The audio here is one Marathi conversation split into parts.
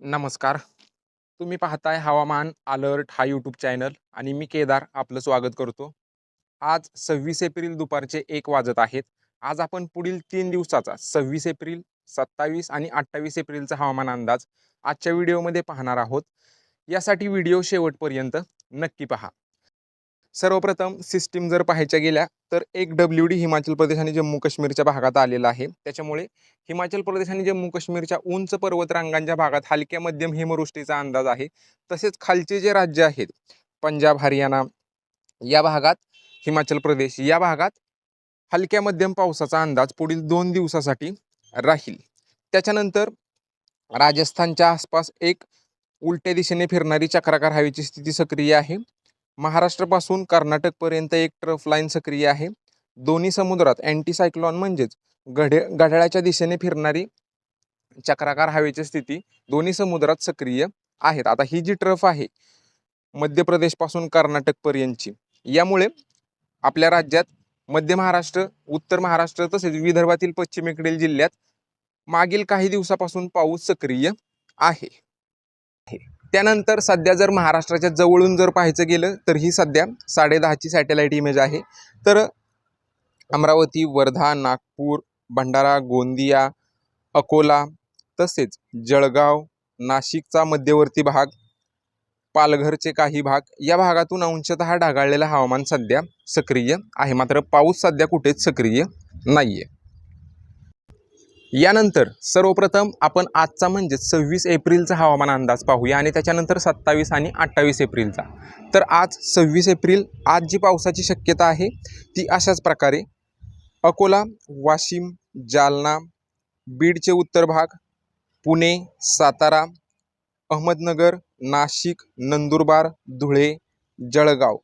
नमस्कार. तुम्ही पाहताय हवामान अलर्ट हा यूट्यूब चॅनल आणि मी केदार आपलं स्वागत करतो. आज सव्वीस एप्रिल दुपारचे एक वाजत आहेत. आज आपण पुढील तीन दिवसाचा सव्वीस एप्रिल सत्तावीस आणि अठ्ठावीस एप्रिलचा हवामान अंदाज आजच्या व्हिडिओमध्ये पाहणार आहोत. यासाठी व्हिडिओ शेवटपर्यंत नक्की पहा. सर्वप्रथम सिस्टीम जर पाहायच्या गेल्या तर एक डब्ल्यू डी हिमाचल प्रदेश आणि जम्मू काश्मीरच्या भागात आलेला आहे. त्याच्यामुळे हिमाचल प्रदेश आणि जम्मू काश्मीरच्या उंच पर्वतरांगांच्या भागात हलक्या मध्यम हिमवृष्टीचा अंदाज आहे. तसेच खालचे जे राज्य आहेत पंजाब हरियाणा या भागात हिमाचल प्रदेश या भागात हलक्या मध्यम पावसाचा अंदाज पुढील दोन दिवसासाठी राहील. त्याच्यानंतर राजस्थानच्या आसपास एक उलट्या दिशेने फिरणारी चक्राकार हवेची स्थिती सक्रिय आहे. महाराष्ट्रापासून कर्नाटकपर्यंत एक ट्रफ लाईन सक्रिय आहे. दोन्ही समुद्रात अँटीसायक्लॉन म्हणजेच घडे घड्याळाच्या दिशेने फिरणारी चक्राकार हवेची स्थिती दोन्ही समुद्रात सक्रिय आहेत. आता ही जी ट्रफ आहे मध्य प्रदेशपासून कर्नाटकपर्यंतची यामुळे आपल्या राज्यात मध्य महाराष्ट्र उत्तर महाराष्ट्र तसेच विदर्भातील पश्चिमेकडील जिल्ह्यात मागील काही दिवसापासून पाऊस सक्रिय आहे. त्यानंतर सध्या जर महाराष्ट्राच्या जवळून जर पाहायचं गेलं तर ही सध्या साडेदहाची सॅटेलाईट इमेज आहे. तर अमरावती वर्धा नागपूर भंडारा गोंदिया अकोला तसेच जळगाव नाशिकचा मध्यवर्ती भाग पालघरचे काही भाग या भागातून अंशतः ढगाळलेलं हवामान सध्या सक्रिय आहे. मात्र पाऊस सध्या कुठेच सक्रिय नाही आहे यानंतर सर्वप्रथम आपण आजचा म्हणजे सव्वीस एप्रिलचा हवामान अंदाज पाहूया आणि त्याच्यानंतर सत्तावीस आणि अठ्ठावीस एप्रिलचा. तर आज सव्वीस एप्रिल आज जी पावसाची शक्यता आहे ती अशाच प्रकारे. अकोला वाशिम जालना बीडचे उत्तर भाग पुणे सातारा अहमदनगर नाशिक नंदुरबार धुळे जळगाव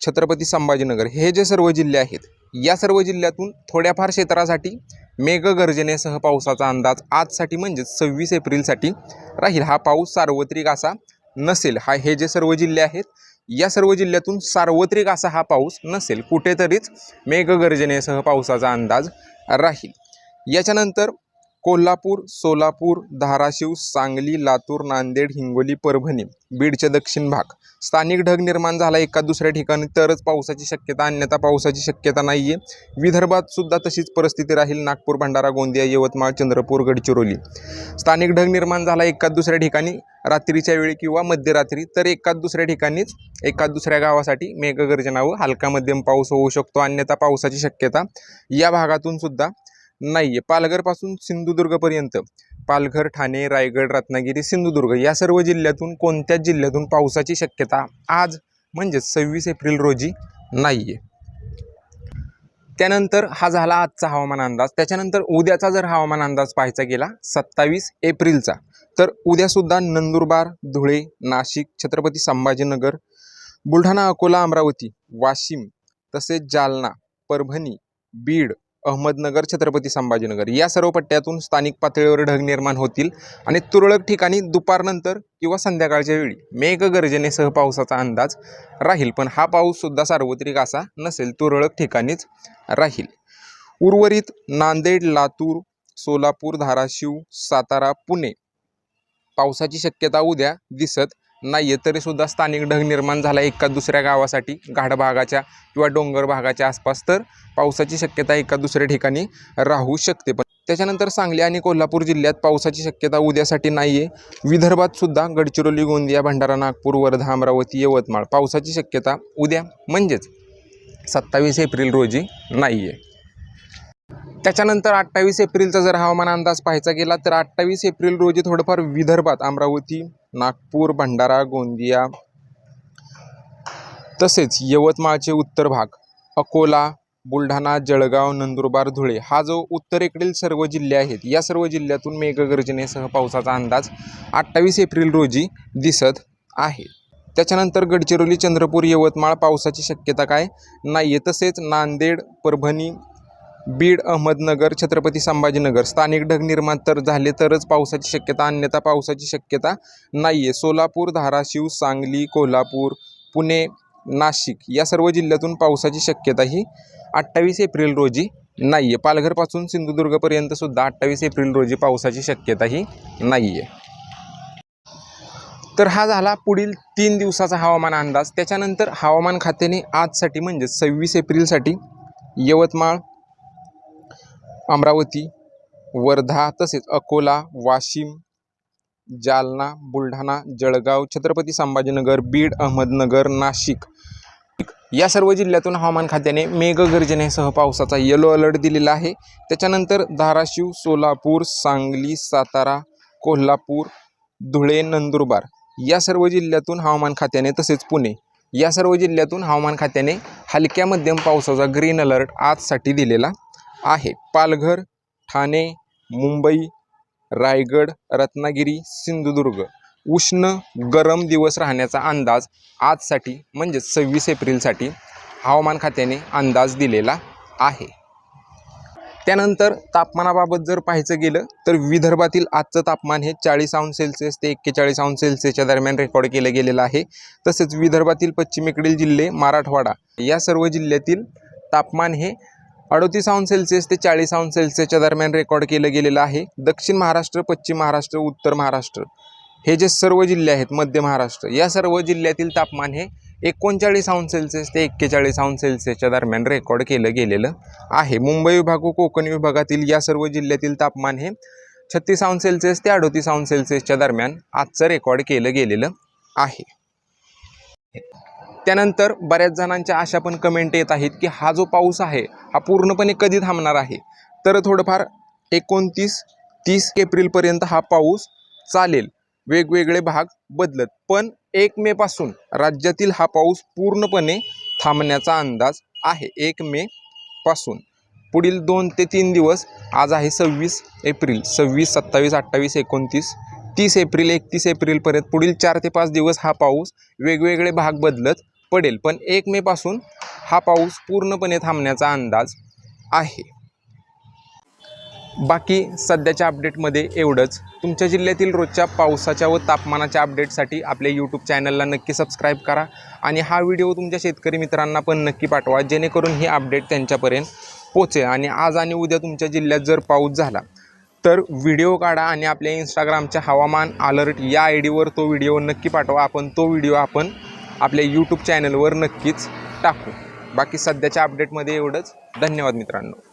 छत्रपती संभाजीनगर हे जे सर्व जिल्हे आहेत या सर्व जिल्ह्यातून थोड्याफार क्षेत्रासाठी मेघगर्जनेसह पावसाचा अंदाज आजसाठी म्हणजेच सव्वीस एप्रिलसाठी राहील. हा पाऊस सार्वत्रिक असा नसेल. हा हे जे सर्व जिल्हे आहेत या सर्व जिल्ह्यातून सार्वत्रिक असा हा पाऊस नसेल. कुठेतरीच मेघगर्जनेसह पावसाचा अंदाज राहील. याच्यानंतर कोल्हापूर सोलापूर धाराशिव सांगली लातूर नांदेड हिंगोली परभणी बीडचे दक्षिण भाग. स्थानिक ढग निर्माण झाला एका दुसऱ्या ठिकाणी. तरच पावसाची शक्यता अन्यथा पावसाची शक्यता नाही आहे विदर्भात सुद्धा तशीच परिस्थिती राहील. नागपूर भंडारा गोंदिया यवतमाळ चंद्रपूर गडचिरोली. स्थानिक ढग निर्माण झाला एका दुसऱ्या ठिकाणी. रात्रीच्या वेळी किंवा मध्यरात्री तर एकाच दुसऱ्या ठिकाणीच एका दुसऱ्या गावासाठी मेघगर्जना व हलका मध्यम पाऊस होऊ शकतो. अन्यथा पावसाची शक्यता या भागातून सुद्धा नाही आहे पालघरपासून सिंधुदुर्गपर्यंत. पालघर ठाणे रायगड रत्नागिरी सिंधुदुर्ग या सर्व जिल्ह्यातून कोणत्याच जिल्ह्यातून पावसाची शक्यता आज म्हणजेच सव्वीस एप्रिल रोजी नाही आहे त्यानंतर हा झाला आजचा हवामान अंदाज. त्याच्यानंतर उद्याचा जर हवामान अंदाज पाहायचा गेला सत्तावीस एप्रिलचा तर उद्यासुद्धा नंदुरबार धुळे नाशिक छत्रपती संभाजीनगर बुलढाणा अकोला अमरावती वाशिम तसेच जालना परभणी बीड अहमदनगर छत्रपती संभाजीनगर. या सर्व पट्ट्यातून स्थानिक पातळीवर ढग निर्माण होतील आणि तुरळक ठिकाणी दुपारनंतर किंवा संध्याकाळच्या वेळी. मेघगर्जनेसह पावसाचा अंदाज राहील पण हा पाऊससुद्धा सार्वत्रिक असा नसेल तुरळक ठिकाणीच राहील. उर्वरित नांदेड लातूर सोलापूर धाराशिव सातारा पुणे. पावसाची शक्यता उद्या दिसत नाही आहे तरीसुद्धा स्थानिक ढग निर्माण झाला एका दुसऱ्या गावासाठी घाट भागाच्या किंवा डोंगर भागाच्या आसपास. तर पावसाची शक्यता एका दुसऱ्या ठिकाणी राहू शकते. पण त्याच्यानंतर सांगली आणि कोल्हापूर जिल्ह्यात पावसाची शक्यता उद्यासाठी नाही आहे विदर्भातसुद्धा गडचिरोली गोंदिया भंडारा नागपूर वर्धा अमरावती यवतमाळ पावसाची शक्यता उद्या म्हणजेच सत्तावीस एप्रिल रोजी नाही आहे त्याच्यानंतर अठ्ठावीस एप्रिलचा जर हवामान अंदाज पाहायचा गेला तर अठ्ठावीस एप्रिल रोजी थोडंफार विदर्भात अमरावती नागपूर भंडारा गोंदिया तसेच यवतमाळचे उत्तर भाग अकोला बुलढाणा जळगाव नंदुरबार धुळे हा जो उत्तरेकडील सर्व जिल्हे आहेत या सर्व जिल्ह्यातून मेघगर्जनेसह पावसाचा अंदाज अठ्ठावीस एप्रिल रोजी दिसत आहे. त्याच्यानंतर गडचिरोली चंद्रपूर यवतमाळ पावसाची शक्यता काय? नाही आहे तसेच नांदेड परभणी बीड अहमदनगर छत्रपती संभाजीनगर. स्थानिक ढग निर्माण तर झाले तरच पावसाची शक्यता अन्यथा पावसाची शक्यता नाही आहे सोलापूर धाराशिव सांगली कोल्हापूर पुणे नाशिक या सर्व जिल्ह्यातून पावसाची शक्यता ही अठ्ठावीस एप्रिल रोजी नाही आहे पालघरपासून सिंधुदुर्गपर्यंत सुद्धा अठ्ठावीस एप्रिल रोजी पावसाची शक्यता ही नाही आहे तर हा झाला पुढील तीन दिवसाचा हवामान अंदाज. त्याच्यानंतर हवामान खात्याने आजसाठी म्हणजे सव्वीस एप्रिलसाठी यवतमाळ अमरावती वर्धा तसेच अकोला वाशिम जालना बुलढाणा जळगाव छत्रपती संभाजीनगर बीड अहमदनगर नाशिक या सर्व जिल्ह्यातून हवामान खात्याने मेघगर्जनेसह पावसाचा येलो अलर्ट दिलेला आहे. त्याच्यानंतर धाराशिव सोलापूर सांगली सातारा कोल्हापूर धुळे नंदुरबार या सर्व जिल्ह्यातून हवामान खात्याने तसेच पुणे या सर्व जिल्ह्यातून हवामान खात्याने हलक्या मध्यम पावसाचा ग्रीन अलर्ट आजसाठी दिलेला आहे. पालघर ठाणे मुंबई रायगड रत्नागिरी सिंधुदुर्ग. उष्ण गरम दिवस राहण्याचा अंदाज आजसाठी म्हणजेच सव्वीस एप्रिलसाठी हवामान खात्याने अंदाज दिलेला आहे. त्यानंतर तापमानाबाबत जर पाहायचं गेलं तर विदर्भातील आजचं तापमान हे चाळीस अंश सेल्सिअस ते एक्केचाळीस अंश सेल्सिअसच्या दरम्यान रेकॉर्ड केलं गेलेलं आहे. तसेच विदर्भातील पश्चिमेकडील जिल्हे मराठवाडा या सर्व जिल्ह्यातील तापमान हे अडोतीस अंश सेल्सिअस ते चाळीस अंश सेल्सिअसच्या दरम्यान रेकॉर्ड केलं गेलेलं आहे. दक्षिण महाराष्ट्र पश्चिम महाराष्ट्र उत्तर महाराष्ट्र. हे जे सर्व जिल्हे आहेत मध्य महाराष्ट्र या सर्व जिल्ह्यातील तापमान हे एकोणचाळीस अंश सेल्सिअस ते एक्केचाळीस अंश सेल्सिअसच्या दरम्यान रेकॉर्ड केलं गेलेलं आहे. मुंबई विभाग व कोकण विभागातील या सर्व जिल्ह्यातील तापमान हे छत्तीस अंश सेल्सिअस ते अडोतीस अंश सेल्सिअसच्या दरम्यान आजचं रेकॉर्ड केलं गेलेलं आहे. त्यानंतर बऱ्याच जणांच्या अशा पण कमेंट येत आहेत की हा जो पाऊस आहे हा पूर्णपणे कधी थांबणार आहे? तर थोडंफार एकोणतीस तीस एप्रिलपर्यंत हा पाऊस चालेल. वेगवेगळे भाग बदलत. पण एक मेपासून राज्यातील हा पाऊस पूर्णपणे थांबण्याचा अंदाज आहे. एक मे पासून. पुढील दोन ते तीन दिवस आज आहे सव्वीस एप्रिल. सव्वीस सत्तावीस अठ्ठावीस एकोणतीस तीस एप्रिल एकतीस एप्रिलपर्यंत पुढील चार ते पाच दिवस हा पाऊस वेगवेगळे भाग बदलत पडेल पण एक मेपासून हा पाऊस पूर्णपणे थांबण्याचा अंदाज आहे. बाकी सध्याच्या अपडेटमध्ये एवढंच. तुमच्या जिल्ह्यातील रोजच्या पावसाच्या व तापमानाच्या अपडेटसाठी आपल्या यूट्यूब चॅनलला नक्की सबस्क्राईब करा आणि हा व्हिडिओ तुमच्या शेतकरी मित्रांना पण नक्की पाठवा जेणेकरून ही अपडेट त्यांच्यापर्यंत पोचेल आणि आज आणि उद्या तुमच्या जिल्ह्यात जर पाऊस झाला तर व्हिडिओ काढा आणि आपल्या इंस्टाग्रामच्या हवामान अलर्ट या आय डीवर तो व्हिडिओ नक्की पाठवा. आपण तो व्हिडिओ आपण आपल्या यूट्यूब चॅनलवर नक्कीच टाकू. बाकी सध्याच्या अपडेटमध्ये एवढंच. धन्यवाद मित्रांनो.